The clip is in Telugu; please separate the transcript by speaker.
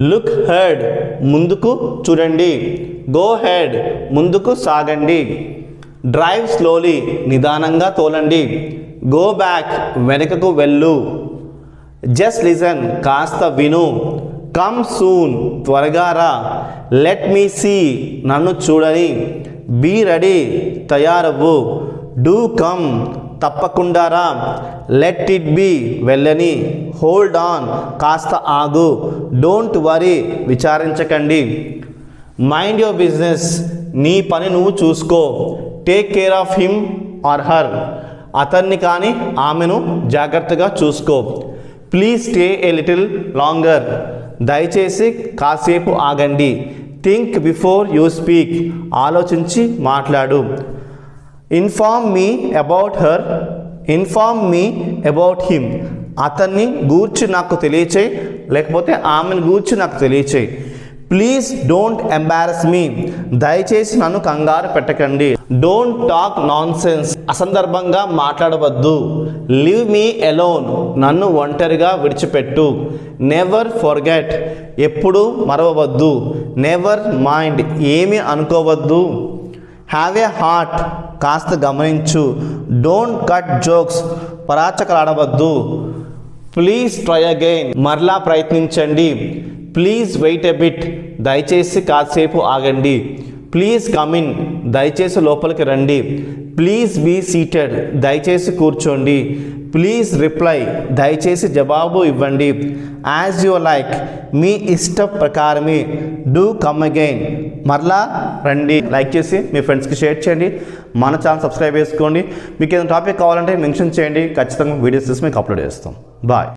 Speaker 1: లుక్ హెడ్ ముందుకు చూడండి. గో హెడ్ ముందుకు సాగండి. డ్రైవ్ స్లోలీ నిదానంగా తోలండి. గో బ్యాక్ వెనుకకు వెళ్ళు. జస్ట్ లిజన్ కాస్త విను. కమ్ సూన్ త్వరగా రా. లెట్ మీ సీ నన్ను చూడని. బీ రెడీ తయారవ్వు. డూ కమ్ తప్పకుండా రా. లెట్ ఇట్ బి వెళ్ళని. హోల్డ్ ఆన్ కాస్త ఆగు. డోంట్ వరీ విచారించకండి. మైండ్ యువర్ బిజినెస్ నీ పని నువ్వు చూసుకో. Take care of him or her అతన్ని కానీ ఆమెను జాగ్రత్తగా చూసుకో. Please stay a little longer దయచేసి కాసేపు ఆగండి. థింక్ బిఫోర్ యూ స్పీక్ ఆలోచించి మాట్లాడు. Inform me about her inform me about him అతన్ని గూర్చి నాకు తెలియచేయి. లేకపోతే ఆమెను గూర్చి నాకు తెలియచేయి. ప్లీజ్ డోంట్ ఎంబారస్ మీ దయచేసి నన్ను కంగారు పెట్టకండి. డోంట్ టాక్ నాన్ సెన్స్ అసందర్భంగా మాట్లాడవద్దు. లివ్ మీ ఎలోన్ నన్ను ఒంటరిగా విడిచిపెట్టు. నెవర్ ఫర్గెట్ ఎప్పుడు మరవవద్దు. నెవర్ మైండ్ ఏమి అనుకోవద్దు. హ్యావ్ ఏ హార్ట్ కాస్త గమనించు. డోంట్ కట్ జోక్స్ పరాచకలాడవద్దు. ప్లీజ్ ట్రై అగైన్ మరలా ప్రయత్నించండి. ప్లీజ్ వెయిట్ ఎ బిట్ దయచేసి కాసేపు ఆగండి. ప్లీజ్ కమ్ ఇన్ దయచేసి లోపలికి రండి. ప్లీజ్ బీ సీటెడ్ దయచేసి కూర్చోండి. ప్లీజ్ రిప్లై దయచేసి జవాబు ఇవ్వండి. యాజ్ యు లైక్ మీ ఇష్ట ప్రకారమే. డూ కమ్ అగైన్ మరలా రండి లైక్ చేసి మీ ఫ్రెండ్స్కి షేర్ చేయండి. మన ఛానల్ సబ్స్క్రైబ్ చేసుకోండి. మీకు ఏదైనా టాపిక్ కావాలంటే మెన్షన్ చేయండి. ఖచ్చితంగా వీడియోస్ తీసి మీకు అప్లోడ్ చేస్తాం. బాయ్.